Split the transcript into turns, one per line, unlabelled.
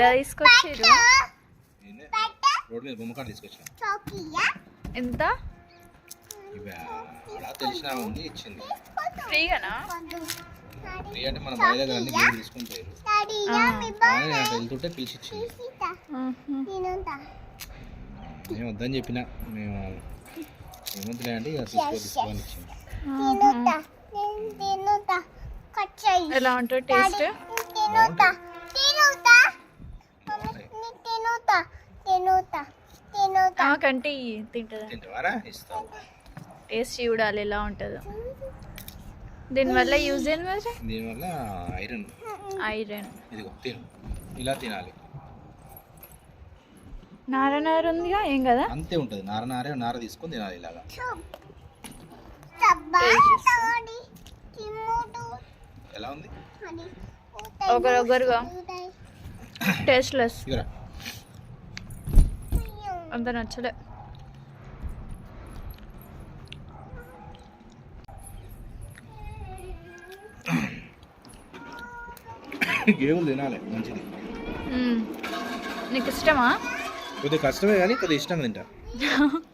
ఏడా తీసుకొచ్చారు
బొమ్మ తీసుకొచ్చిన.
ఎంత?
ఇవి అలా తెలిసిన ఉంది ఇచ్చింది.
ఫ్రీగానా?
ఫ్రీ అంటే మన బాయ్ దగ్గర అన్ని గేమ్ తీసుకొని పోయారు కానీ నాకు వెళ్తుంటే పిలిచి ఇచ్చింది మేము వద్దని చెప్పిన. మేము ఏమొద్దులే అంటే ఇక తీసుకో తీసుకోని ఇచ్చింది
ఎలా ఉంటుంది టేస్ట్ కంటే తింటుందా?
తింటావారా? ఇస్తావు.
టేస్ట్ చూడాలి ఎలా ఉంటుందో. దీనివల్ల యూజ్ మరి?
దీనివల్ల ఐరన్.
ఐరన్.
ఇదిగో తిను. ఇలా తినాలి.
నార నార ఉందిగా ఏం కదా?
అంతే ఉంటుంది. నార నారే నార తీసుకొని తినాలి ఇలాగా. ఎలా ఉంది?
ఒకరొకరుగా. టేస్ట్లెస్
ఇగరా
అంత నచ్చలే.
గేగులు తినాలి మంచిది.
నీకు ఇష్టమా?
కొద్దిగా కష్టమే కానీ కొద్దిగా ఇష్టంగా తింటా.